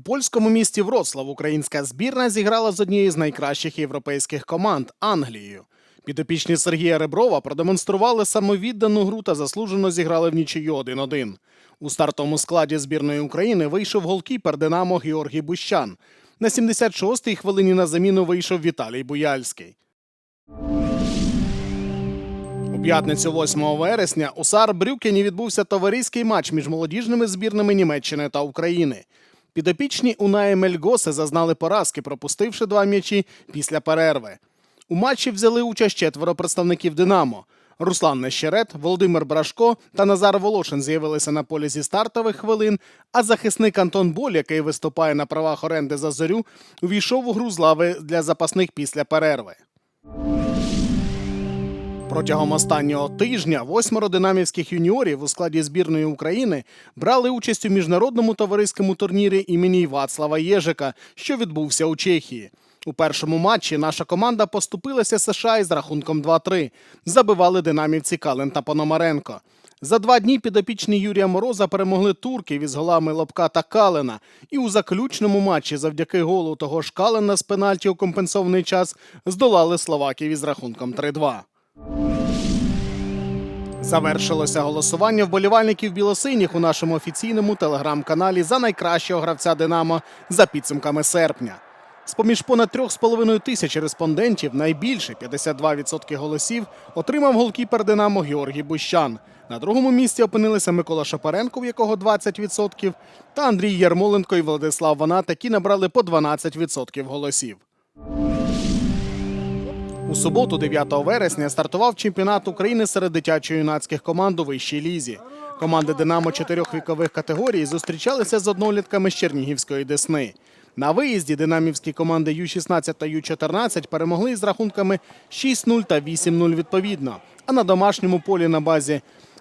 польському місті Вроцлав українська збірна зіграла з однією з найкращих європейських команд Англією. Підопічні Сергія Реброва продемонстрували самовіддану гру та заслужено зіграли в нічию 1-1. У стартовому складі збірної України вийшов голкіпер Динамо Георгій Бущан. На 76-й хвилині на заміну вийшов Віталій Буяльський. У п'ятницю 8 вересня у Саарбрюкені відбувся товариський матч між молодіжними збірними Німеччини та України. Підопічні Унаї Мельгоси зазнали поразки, пропустивши два м'ячі після перерви. У матчі взяли участь четверо представників Динамо. Руслан Нещерет, Володимир Брашко та Назар Волошин з'явилися на полі зі стартових хвилин, а захисник Антон Боль, який виступає на правах оренди за зорю, увійшов у гру з лави для запасних після перерви. Протягом останнього тижня восьмеро динамівських юніорів у складі збірної України брали участь у міжнародному товариському турнірі імені Вацлава Єжика, що відбувся у Чехії. У першому матчі наша команда поступилася США із рахунком 2-3. Забивали динамівці Кален та Пономаренко. За два дні підопічні Юрія Мороза перемогли турків із голами Лобка та Калена. І у заключному матчі завдяки голу того ж Калена з пенальті у компенсований час здолали словаків із рахунком 3-2. Завершилося голосування вболівальників білосиніх у нашому офіційному телеграм-каналі за найкращого гравця Динамо за підсумками серпня. З поміж понад 3,5 тисяч респондентів найбільше 52% голосів отримав голкіпер Динамо Георгій Бущан. На другому місці опинилися Микола Шапаренко, в якого 20%, та Андрій Ярмоленко і Владислав Ванат, які набрали по 12% голосів. У суботу, 9 вересня, стартував чемпіонат України серед дитячо-юнацьких команд у вищій лізі. Команди Динамо чотирьох вікових категорій зустрічалися з однолітками з Чернігівської Десни. На виїзді динамівські команди Ю-16 та Ю-14 перемогли з рахунками 6-0 та 8-0 відповідно. А на домашньому полі на базі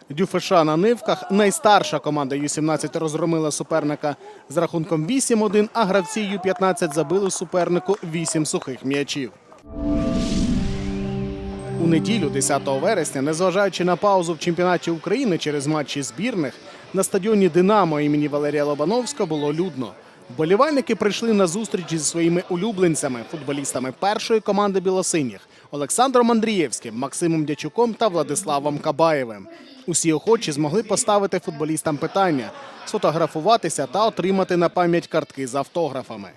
ДЮФШ на Нивках найстарша команда Ю-17 розгромила суперника з рахунком 8-1, а гравці Ю-15 забили супернику 8 сухих м'ячів. У неділю, 10 вересня, незважаючи на паузу в чемпіонаті України через матчі збірних, на стадіоні Динамо імені Валерія Лобановська було людно. Вболівальники прийшли на зустріч зі своїми улюбленцями, футболістами першої команди білосиніх Олександром Андрієвським, Максимом Дячуком та Владиславом Кабаєвим. Усі охочі змогли поставити футболістам питання, сфотографуватися та отримати на пам'ять картки з автографами.